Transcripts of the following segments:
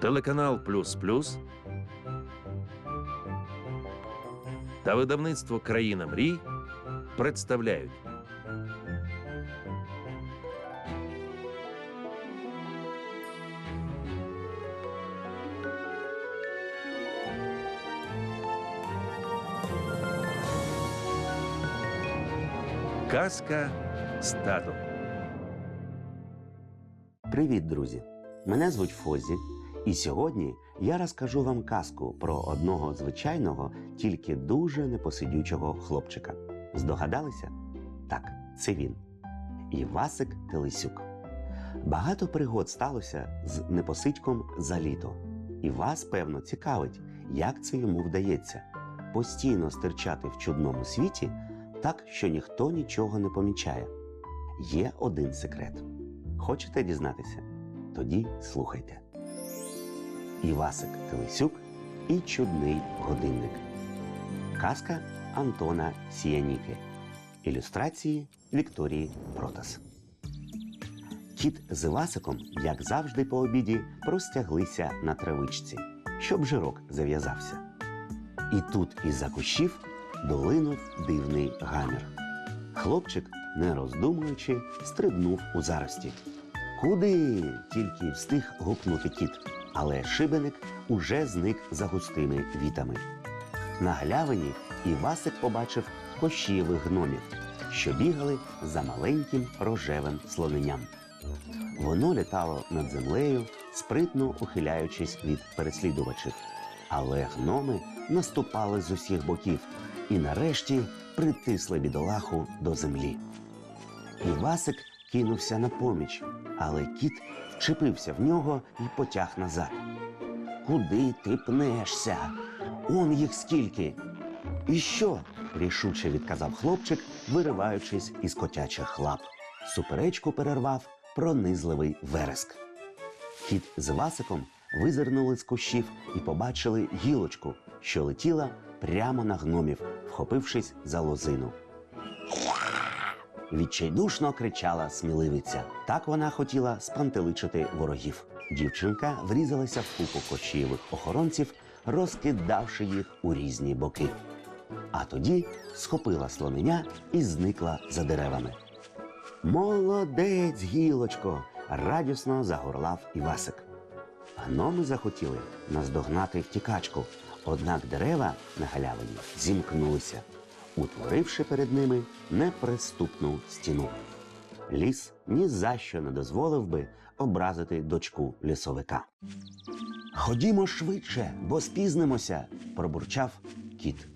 Телеканал Плюс Плюс та видавництво Країна мрій представляють Казка з татом. Привіт, друзі! Мене звуть Фозі, і сьогодні я розкажу вам казку про одного звичайного, тільки дуже непосидючого хлопчика. Здогадалися? Так, це він. Івасик Телесюк. Багато пригод сталося з непосидьком за літо. І вас, певно, цікавить, як це йому вдається постійно стирчати в чудному світі, так що ніхто нічого не помічає. Є один секрет. Хочете дізнатися? Тоді слухайте. Івасик Телесюк і чудний годинник. Казка Антона Сіяніки. Ілюстрації Вікторії Протас. Кіт з Івасиком, як завжди по обіді, простяглися на травичці, щоб жирок зав'язався. І тут із-за кущів долинув дивний гамір. Хлопчик, не роздумуючи, стрибнув у зарості. Куди? тільки встиг гукнути кіт, але шибеник уже зник за густими вітами. На галявині Івасик побачив кощієвих гномів, що бігали за маленьким рожевим слоненням. Воно літало над землею, спритно ухиляючись від переслідувачів. Але гноми наступали з усіх боків і нарешті притисли бідолаху до землі. Івасик кинувся на поміч, але кіт вчепився в нього і потяг назад. Куди ти пнешся? Он їх скільки. І що? рішуче відказав хлопчик, вириваючись із котячих лап. Суперечку перервав пронизливий вереск. Кіт з Васиком визирнули з кущів і побачили гілочку, що летіла прямо на гномів, вхопившись за лозину. Відчайдушно кричала сміливиця. Так вона хотіла спантеличити ворогів. Дівчинка врізалася в купу кощієвих охоронців, розкидавши їх у різні боки. А тоді схопила слоненя і зникла за деревами. Молодець, гілочко! радісно загорлав Івасик. Гноми захотіли наздогнати втікачку, однак дерева на галявині зімкнулися, утворивши перед ними неприступну стіну. Ліс ні за що не дозволив би образити дочку лісовика. Ходімо швидше, бо спізнимося, пробурчав кіт.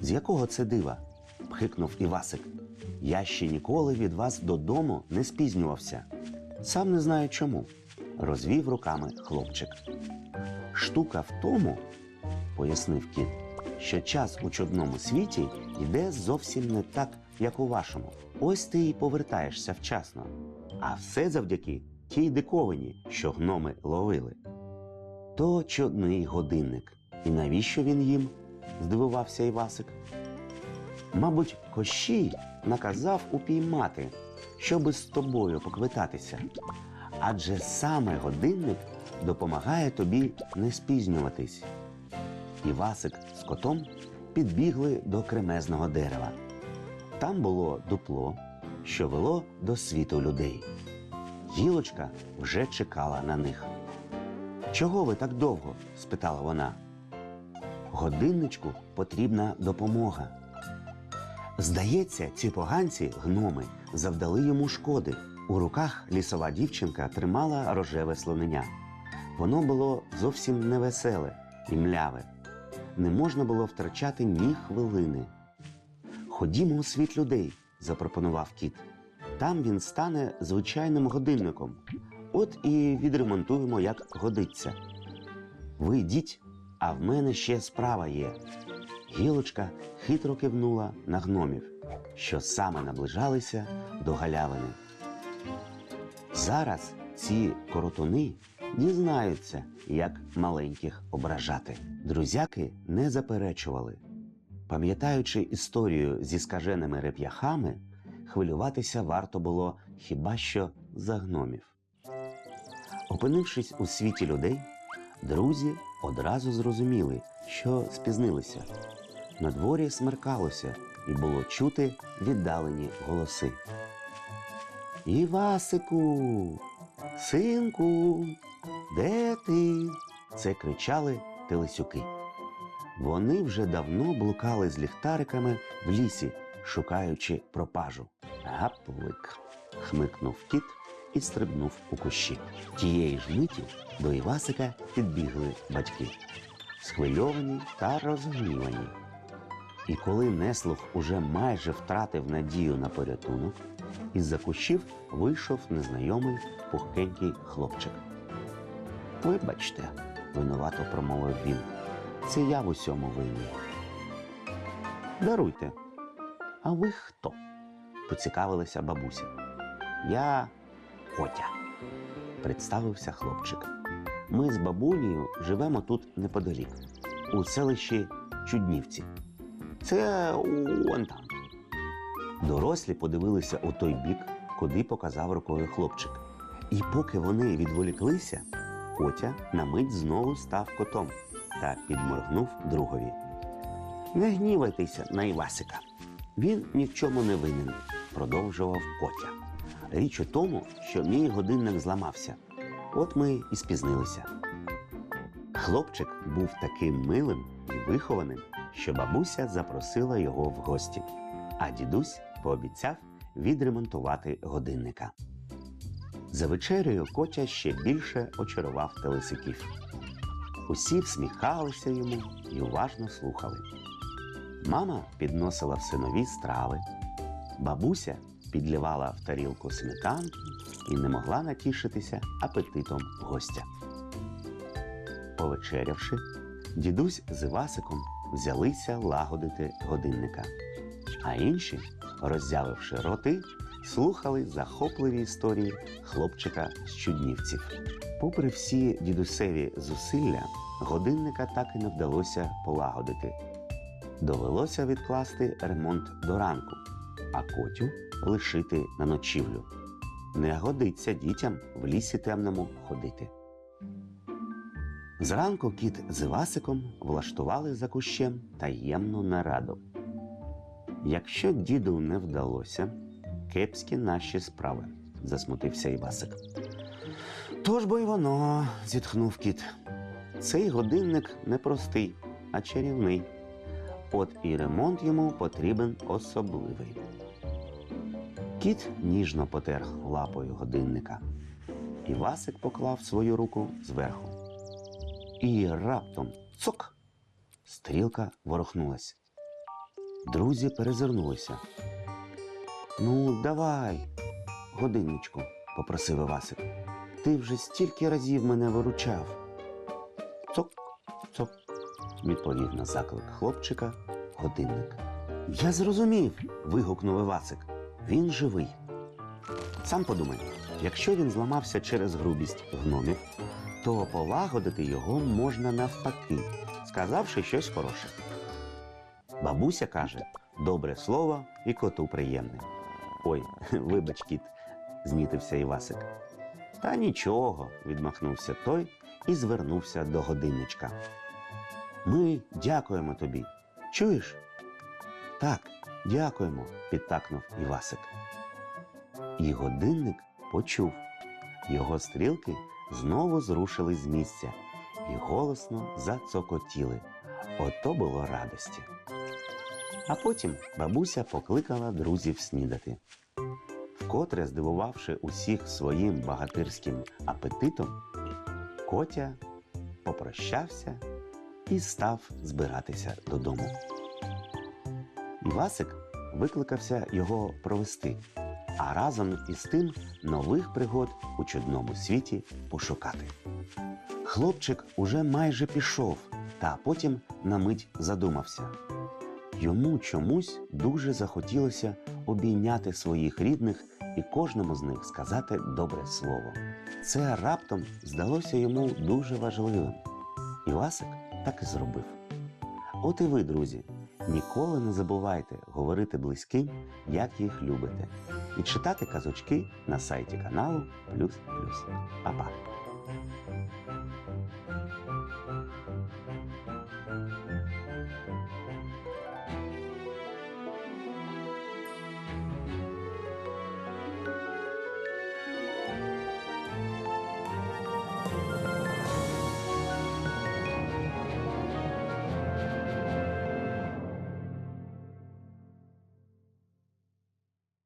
З якого це дива? пхикнув Івасик. Я ще ніколи від вас додому не спізнювався. Сам не знаю чому, розвів руками хлопчик. Штука в тому, пояснив кіт, що час у чудному світі йде зовсім не так, як у вашому. Ось ти і повертаєшся вчасно. А все завдяки тій диковині, що гноми ловили. То чудний годинник. І навіщо він їм? здивувався Івасик. Мабуть, Кощій наказав упіймати, щоби з тобою поквитатися. Адже саме годинник допомагає тобі не спізнюватись. Івасик з котом підбігли до кремезного дерева. Там було дупло, що вело до світу людей. Гілочка вже чекала на них. Чого ви так довго? спитала вона. Годинничку потрібна допомога. Здається, ці поганці, гноми, завдали йому шкоди. У руках лісова дівчинка тримала рожеве слоненя. Воно було зовсім невеселе і мляве. Не можна було втрачати ні хвилини. Ходімо у світ людей, запропонував кіт. Там він стане звичайним годинником. От і відремонтуємо, як годиться. Ви йдіть, а в мене ще справа є. Гілочка хитро кивнула на гномів, що саме наближалися до галявини. Зараз ці коротуни дізнаються, як маленьких ображати. Друзяки не заперечували. Пам'ятаючи історію зі скаженими реп'яхами, хвилюватися варто було хіба що за гномів. Опинившись у світі людей, друзі одразу зрозуміли, що спізнилися. На дворі смеркалося і було чути віддалені голоси. Івасику, синку, де ти? Це кричали телесюки. Вони вже давно блукали з ліхтариками в лісі, шукаючи пропажу. Гаплик, хмикнув кіт і стрибнув у кущі. Тієї ж миті до Івасика підбігли батьки, схвильовані та розгнівані. І коли неслух уже майже втратив надію на порятунок, із-за кущів вийшов незнайомий пухкенький хлопчик. Вибачте, винувато промовив він. Це я в усьому винний. Даруйте. А ви хто? поцікавилася бабуся. Я Котя, представився хлопчик. Ми з бабунею живемо тут неподалік, у селищі Чуднівці. Це он там. Дорослі подивилися у той бік, куди показав рукою хлопчик. І поки вони відволіклися, Котя на мить знову став котом та підморгнув другові. Не гнівайтеся на Івасика. Він ні в чому не винен, продовжував Котя. Річ у тому, що мій годинник зламався. От ми і спізнилися. Хлопчик був таким милим і вихованим, що бабуся запросила його в гості, а дідусь пообіцяв відремонтувати годинника. За вечерею Котя ще більше очарував телесиків. Усі всміхалися йому і уважно слухали. Мама підносила все нові страви, бабуся підливала в тарілку сметанки і не могла натішитися апетитом гостя. Повечерявши, дідусь з Івасиком взялися лагодити годинника, а інші, роззявивши роти, слухали захопливі історії хлопчика з чуднівців. Попри всі дідусеві зусилля, годинника так і не вдалося полагодити. Довелося відкласти ремонт до ранку, а котю лишити на ночівлю. Не годиться дітям в лісі темному ходити. Зранку кіт з Івасиком влаштували за кущем таємну нараду. Якщо діду не вдалося, кепські наші справи, засмутився Івасик. Тож бо й воно, зітхнув кіт. Цей годинник не простий, а чарівний. От і ремонт йому потрібен особливий. Кіт ніжно потер лапою годинника. Івасик поклав свою руку зверху. І раптом цок! Стрілка ворухнулась. Друзі перезирнулися. Ну, давай, годинничку, попросив Івасик. Ти вже стільки разів мене виручав. Цок, цок, відповів на заклик хлопчика годинник. Я зрозумів. вигукнув Івасик. Він живий. Сам подумай, якщо він зламався через грубість гномів, то полагодити його можна навпаки, сказавши щось хороше. Бабуся каже: добре слово і коту приємне. Ой, вибач, кіт, знітився Івасик. Та нічого, відмахнувся той і звернувся до годинничка. Ми дякуємо тобі. Чуєш? Так, дякуємо, підтакнув Івасик. І годинник почув. Його стрілки знову зрушили з місця і голосно зацокотіли. Ото було радості. А потім бабуся покликала друзів снідати. Вкотре здивувавши усіх своїм багатирським апетитом, Котя попрощався і став збиратися додому. Івасик викликався його провести, а разом із тим нових пригод у чудному світі пошукати. Хлопчик уже майже пішов, та потім на мить задумався. Йому чомусь дуже захотілося обійняти своїх рідних і кожному з них сказати добре слово. Це раптом здалося йому дуже важливим. Івасик так і зробив. От і ви, друзі, ніколи не забувайте говорити близьким, як їх любите, і читати казочки на сайті каналу Плюс Плюс. Па-па!